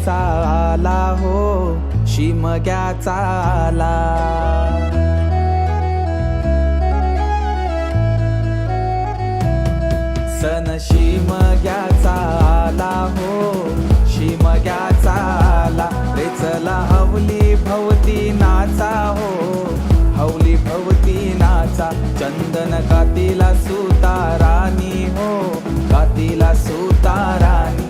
शिमग्याचा आला हो शिमग्याचा आला. सन शिमग्याचा आला हो शिमग्याचा आला. रे चला हवली भवती नाचा हो हवली भवती नाचा. चंदन कातीला सुतारानी हो कातीला सुतारानी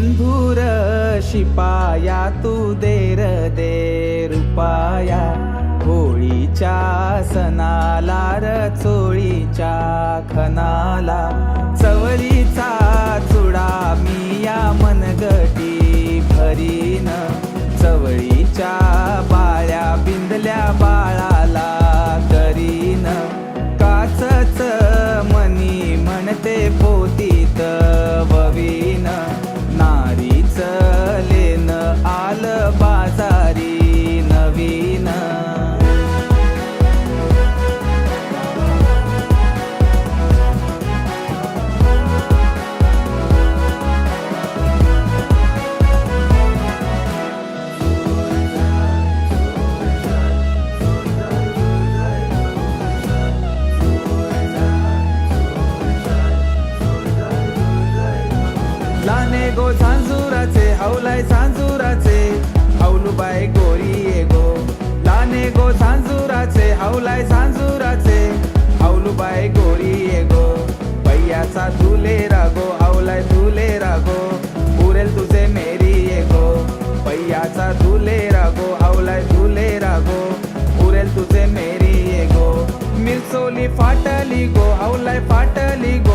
बंधुर शिपाया तू देर दे रुपाया. होळीच्या सणाला र चोळीच्या खनाला चवळीचा गो झांजुराचे हौलाय झांजुराचे. हवलुबाई गोरी ये गो. लाने गो झांजुराचे हौलाय झांजुराचे. हवलुबाई गोरी ये गो. बैयाचा तुले रागो हौलाय तुले रागो पुरेल तुझे मेरी ये गो. बैयाचा तुले रागो हौलाय तुले रागो पुरेल तुझे मेरी ये गो. मिरचोली फाटली गो हौलाय फाटली गो.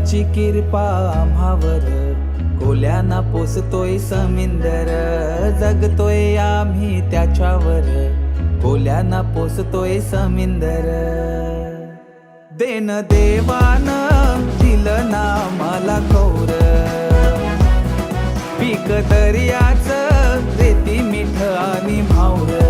देवाची कृपा आम्हावर. कोल्याना पोसतोय समिंदर जगतोय आम्ही त्याच्यावर. कोल्याना पोसतोय समिंदर. देन देवान दिलं ना मला कौर. पीक दर्याच रेती मिठ आणि भावर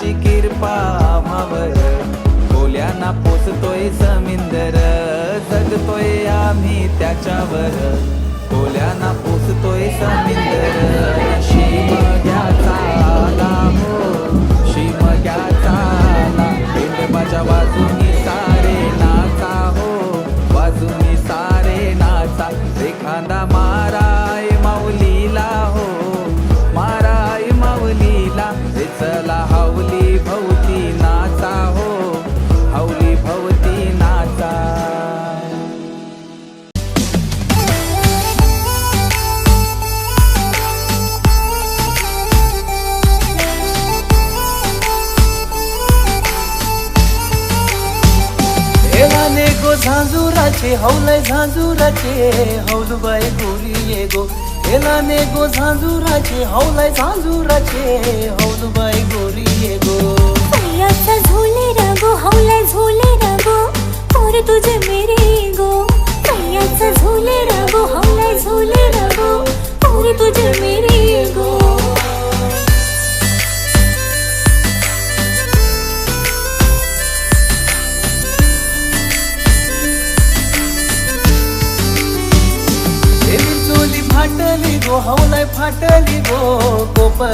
देवाची कृपा मावर बोल्याना पोचतोय समिंदर जगतोय आम्ही त्याच्यावर. बोल्याना पोचतोय समिंदर. झांजुराचे हौलय झांजुराचे हौलुबाई गोरी ये गो एलाने गो झांजुराचे हौलय झांजुराचे हौलुबाई गोरी ये गो पैयाचा झोले रगो हौला झोले रगो और तुझे मेरे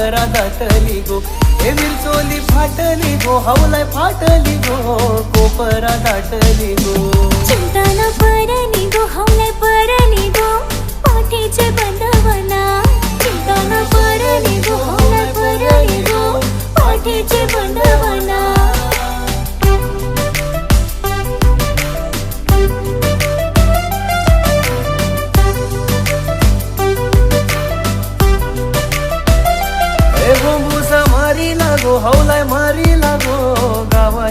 घरा दाटली गो हे विरचोली फाटली गो हवलाय फाटली गो कोपरा दाटली गो चिंताना परणी गो हवलाय परणी गो पाठीचे बंधवना. चिंताना परणी गो हवलाय परणी गो पाठीचे बंधवना.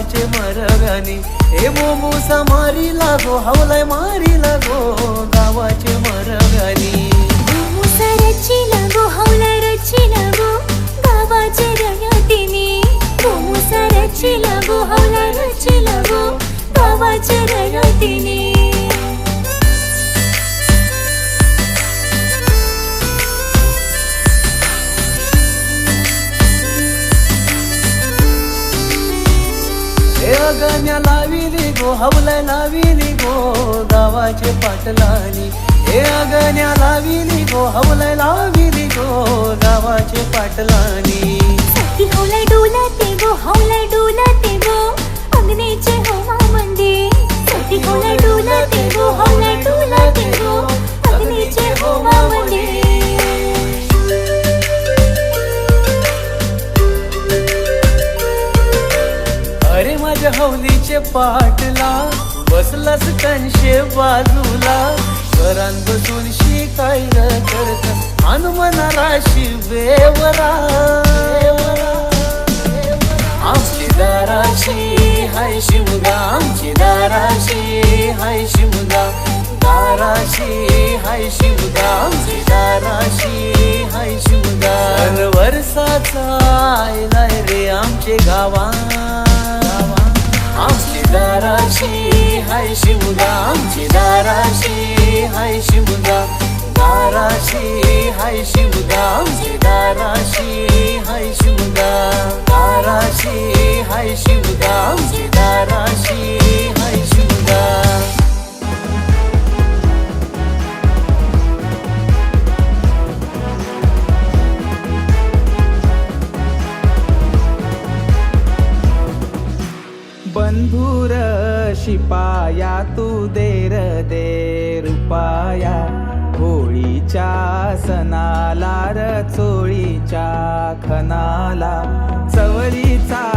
गावाचे मरगानी हे बोंबुसा मारी लागो हवलाय मारी लागो गावाचे मरगानी मुसा रचिला गो हवला रचिला गो गावाचे रयातिनी मुसा रचिला गो हवला रचिला गो गावाचे रयातिनी पाटलानी. हे अगण्या लाविली गो हवलाय लाविली गो गावाचे पाटलानी. हवला डोलाते गो हवला डोलाते गो अग्नीचे होमा मंदे सती हवला डोलाते गो हवला डोलाते गो अग्नीचे होमा मंदे अरे माझ्या हवलीचे पाटला बसलास बाजूला. घरात बसून शिकाय करत हनुमना राशी बेवरा आमची दाराशी हाय शिवगा. आमची दाराशी हाय शिवगा. दाराशी हाय शिवगा. आमची दाराशी हाय शिवगा. वर्षाचा आयलाय रे आमचे गावा. आमची दाराशी हाय शिमगा आमची दाराशी हाय शिमगा. दाराशी हाय शिमगा आमची दाराशी हाय शिपाया तू देर दे रुपाया. होळीच्या सणाला र चोळीच्या खनाला चवळीचा